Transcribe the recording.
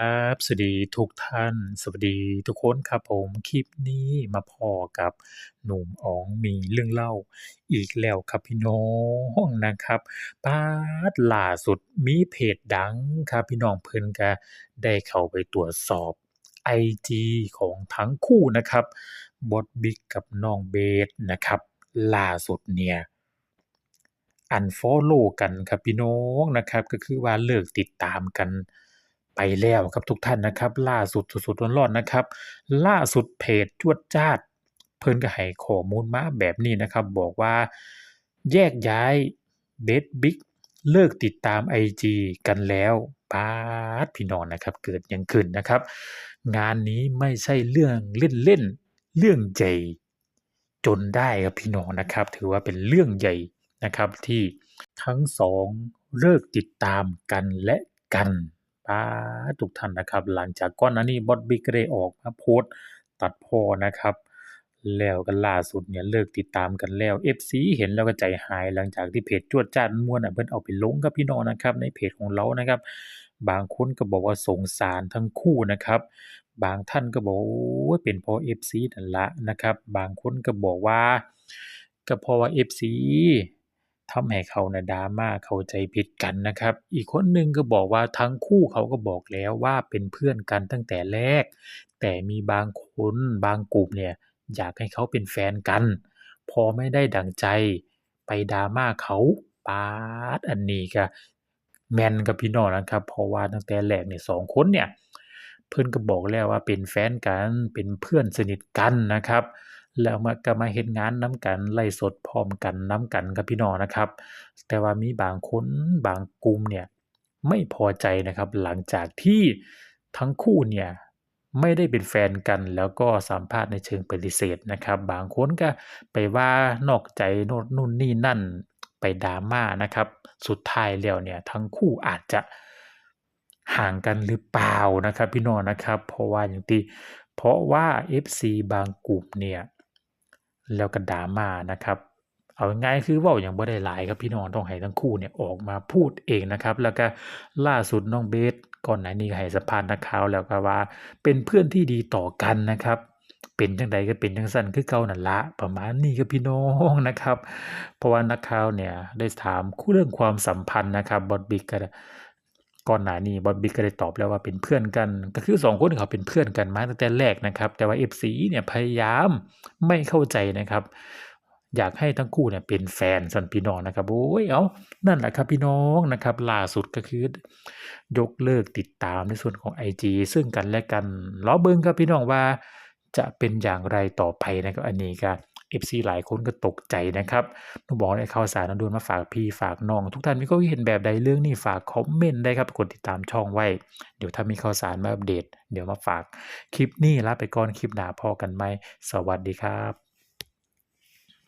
ครับ สวัสดีทุกท่าน สวัสดีทุกคนครับผม คลิปนี้มาพอกับหนุ่มอ๋องมีเรื่องเล่าอีกแล้วครับพี่น้องนะครับปาดล่าสุดมีเพจดังครับพี่น้องเพิ่นก็ได้เข้าไปตรวจสอบไอจีของทั้งคู่นะครับบอสบิ๊กกับน้องเบสนะครับล่าสุดเนี่ยอันฟอลโลว์กันครับพี่น้องนะครับ ก็คือว่าเลิกติดตามกัน ไปแล้วครับทุกท่านนะครับ ล่าสุดสุดๆร้อนๆนะครับ ล่าสุดเพจจวดจ้าด เพิ่นก็ให้ข้อมูลมาแบบนี้นะครับ บอกว่าแยกย้ายเบสบิ๊กเลิกติดตามไอจีกันแล้วปาดพี่น้องนะครับ เกิดยังขึ้นนะครับ งานนี้ไม่ใช่เรื่องเล่นๆเรื่องใหญ่จนได้ครับพี่น้องนะครับ ถือว่าเป็นเรื่องใหญ่นะครับที่ทั้ง2เลิกติดตามกันและกัน ป๊าทุกท่านนะครับ หลังจากก่อนหน้านี้บอสบิ๊กก็ได้ออกมาโพสต์ตัดพ้อนะครับ แล้วก็ล่าสุดเนี่ยเลิกติดตามกันแล้ว FC เห็นแล้วก็ใจหายหลังจากที่เพจจวดจ้าดม่วนน่ะเพิ่นเอาไปลงครับพี่น้องนะครับ ในเพจของเรานะครับ บางคนก็บอกว่าสงสารทั้งคู่นะครับ บางท่านก็บอกว่าเป็นเพราะ FC นั่นละนะครับ บางคนก็บอกว่าก็เพราะว่า FC ทำให้เขาน่ะ drama เข้าใจผิดกันนะครับ อีกคนหนึ่งก็บอกว่าทั้งคู่เขาก็บอกแล้วว่าเป็นเพื่อนกันตั้งแต่แรก แต่มีบางคนบางกลุ่มเนี่ยอยากให้เขาเป็นแฟนกัน พอไม่ได้ดังใจไป drama เขาปาดอันนี้ก็แมนครับพี่น้องนะครับ เพราะว่าตั้งแต่แรกเนี่ย2คนเนี่ยเพิ่อนก็บอกแล้วว่าเป็นแฟนกันเป็นเพื่อนสนิทกันนะครับ แล้วมาก็มาเฮ็ดงานน้ำกันไลฟ์สดพร้อมกันน้ำกันครับพี่น้องนะครับ แต่ว่ามีบางคนบางกลุ่มเนี่ยไม่พอใจนะครับ หลังจากที่ทั้งคู่เนี่ยไม่ได้เป็นแฟนกันแล้วก็สัมภาษณ์ในเชิงปฏิเสธนะครับ บางคนก็ไปว่านอกใจโน่นนู่นนี่นั่นไป drama นะครับ สุดท้ายแล้วเนี่ยทั้งคู่อาจจะห่างกันหรือเปล่านะครับ พี่น้องนะครับ เพราะว่าหยังติเพราะว่า FC บางกลุ่มเนี่ย แล้วก็ drama นะครับ เอาง่ายคือว้าหยังบ่ได้หลายครับพี่น้องต้องให้ทั้งคู่เนี่ยออกมาพูดเองนะครับ แล้วก็ล่าสุดน้องเบสก่อนหน้านี้ก็ให้สัมภาษณ์นักข่าวแล้วก็ว่า เป็นเพื่อนที่ดีต่อกันนะครับ เป็นจังใดก็เป็นจังซั้นคือเก่านั่นละประมาณนี้ครับพี่น้องนะครับ เพราะว่านักข่าวเนี่ยได้ถามคุเรื่องความสัมพันธ์นะครับบอสบิ๊กก็ ก่อนหน้านี้บอสบิ๊กก็ได้ตอบแล้วว่าเป็นเพื่อนกัน ก็คือ2คนเขาเป็นเพื่อนกันมาตั้งแต่แรกนะครับ แต่ว่า FC เนี่ยพยายามไม่เข้าใจนะครับ อยากให้ทั้งคู่เนี่ยเป็นแฟนซั้นพี่น้องนะครับโอ๊ยเอ้านั่นแหละครับพี่น้องนะครับล่าสุดก็คือยกเลิกติดตามในส่วนของไอจีซึ่งกันและกันรอเบิ่งครับพี่น้องว่าจะเป็นอย่างไรต่อไปนะครับอันนี้ก็ FC หลายคนก็ตกใจนะครับหนูบอกได้ข่าวสารนด่วนมาฝากพี่ฝากน้อง ทุกท่านมีความเห็นแบบใดเรื่องนี้ฝากคอมเมนต์ได้ครับกดติดตามช่องไว้ เดี๋ยวถ้ามีข่าวสารมาอัปเดต เดี๋ยวมาฝากคลิปนี้ลาไปก่อนคลิปหน้าพอกันไหมสวัสดีครับ